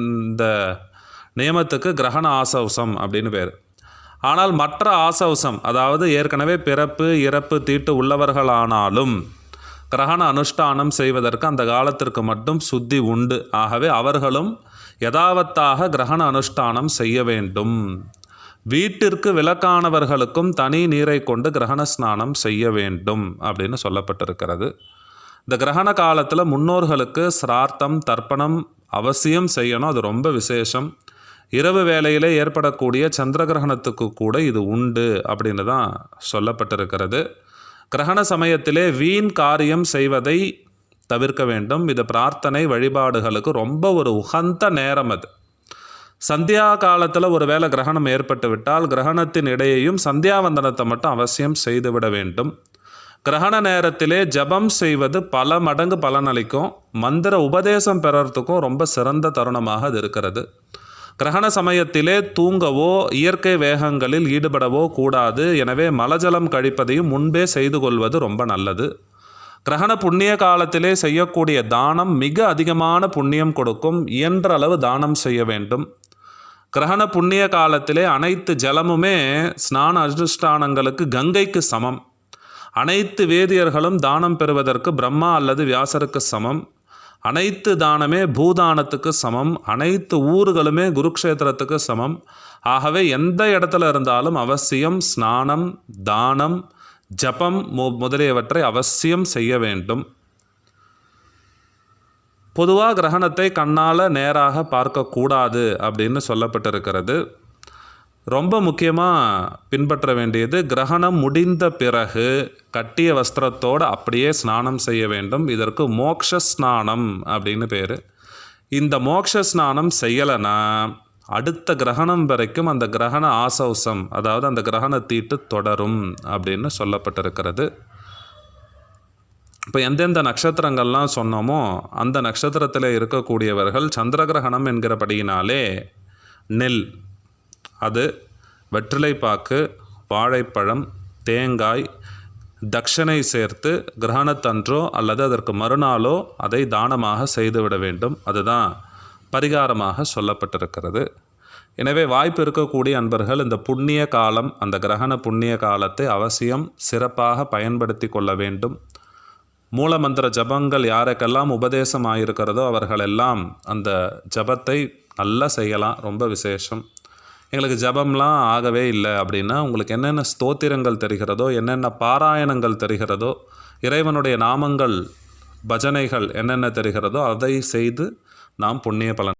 இந்த நியமத்துக்கு கிரகண ஆசௌசம் அப்படின்னு பேர். ஆனால் மற்ற ஆசௌசம் அதாவது ஏற்கனவே பிறப்பு இறப்பு தீட்டு உள்ளவர்களானாலும் கிரகண அனுஷ்டானம் செய்வதற்கு அந்த காலத்திற்கு மட்டும் சுத்தி உண்டு. ஆகவே அவர்களும் யதாவத்தாக கிரகண அனுஷ்டானம் செய்ய வேண்டும். வீட்டிற்கு விலக்கானவர்களுக்கும் தனி நீரை கொண்டு கிரகண ஸ்நானம் செய்ய வேண்டும் அப்படின்னு சொல்லப்பட்டிருக்கிறது. இந்த கிரகண காலத்தில் முன்னோர்களுக்கு சிரார்த்தம் தர்ப்பணம் அவசியம் செய்யணும். அது ரொம்ப விசேஷம். இரவு வேளையிலே ஏற்படக்கூடிய சந்திர கிரகணத்துக்கு கூட இது உண்டு அப்படின்னு தான் சொல்லப்பட்டிருக்கிறது. கிரகண சமயத்திலே வீண் காரியம் செய்வதை தவிர்க்க வேண்டும். இது பிரார்த்தனை வழிபாடுகளுக்கு ரொம்ப ஒரு உகந்த நேரம் அது. சந்தியா காலத்தில் ஒரு வேளை கிரகணம் ஏற்பட்டு விட்டால் கிரகணத்தின் இடையையும் சந்தியாவந்தனத்தை மட்டும் அவசியம் செய்துவிட வேண்டும். கிரகண நேரத்திலே ஜபம் செய்வது பல மடங்கு பலனளிக்கும் மந்திர உபதேசம் பெறறதுக்கும் ரொம்ப சிறந்த தருணமாக அது இருக்கிறது. கிரகண சமயத்திலே தூங்கவோ இயற்கை வேகங்களில் ஈடுபடவோ கூடாது. எனவே மலஜலம் கழிப்பதையும் முன்பே செய்து கொள்வது ரொம்ப நல்லது. கிரகண புண்ணிய காலத்திலே செய்யக்கூடிய தானம் மிக அதிகமான புண்ணியம் கொடுக்கும். இயன்ற அளவு தானம் செய்ய வேண்டும். கிரகண புண்ணிய காலத்திலே அனைத்து ஜலமுமே ஸ்நான அனுஷ்டானங்களுக்கு கங்கைக்கு சமம். அனைத்து வேதியர்களும் தானம் பெறுவதற்கு பிரம்மா அல்லது வியாசருக்கு சமம். அனைத்து தானமே பூதானத்துக்கு சமம். அனைத்து ஊர்களுமே குருக்ஷேத்திரத்துக்கு சமம். ஆகவே எந்த இடத்துல இருந்தாலும் அவசியம் ஸ்நானம் தானம் ஜபம் மு- முதலியவற்றை அவசியம் செய்ய வேண்டும். பொதுவாக கிரகணத்தை கண்ணால் நேராக பார்க்கக்கூடாது அப்படின்னு சொல்லப்பட்டிருக்கிறது. ரொம்ப முக்கியமாக பின்பற்ற வேண்டியது கிரகணம் முடிந்த பிறகு கட்டிய வஸ்திரத்தோடு அப்படியே ஸ்நானம் செய்ய வேண்டும். இதற்கு மோக்ஷ ஸ்நானம் அப்படின்னு பேர். இந்த மோக்ஷ ஸ்நானம் செய்யலைன்னா அடுத்த கிரகணம் வரைக்கும் அந்த கிரகண ஆசௌசம் அதாவது அந்த கிரகண தீட்டு தொடரும் அப்படின்னு சொல்லப்பட்டிருக்கிறது. இப்போ எந்தெந்த நட்சத்திரங்கள்லாம் சொன்னோமோ அந்த நட்சத்திரத்தில் இருக்கக்கூடியவர்கள் சந்திர கிரகணம் என்கிறபடியினாலே நெல் அது வெற்றிலைப்பாக்கு வாழைப்பழம் தேங்காய் தக்ஷனை சேர்த்து கிரகணத்தன்றோ அல்லது அதற்கு மறுநாளோ அதை தானமாக செய்துவிட வேண்டும். அதுதான் பரிகாரமாக சொல்லப்பட்டிருக்கிறது. எனவே வாய்ப்பு இருக்கக்கூடிய அன்பர்கள் இந்த புண்ணிய காலம் அந்த கிரகண புண்ணிய காலத்தை அவசியம் சிறப்பாக பயன்படுத்தி கொள்ள வேண்டும். மூலமந்திர ஜபங்கள் யாருக்கெல்லாம் உபதேசம் ஆயிருக்கிறதோ அவர்களெல்லாம் அந்த ஜபத்தை நல்லா செய்யலாம். ரொம்ப விசேஷம். எங்களுக்கு ஜபம்லாம் ஆகவே இல்லை அப்படின்னா உங்களுக்கு என்னென்ன ஸ்தோத்திரங்கள் தெரிகிறதோ என்னென்ன பாராயணங்கள் தெரிகிறதோ இறைவனுடைய நாமங்கள் பஜனைகள் என்னென்ன தெரிகிறதோ அதை செய்து நாம் புண்ணிய பலன்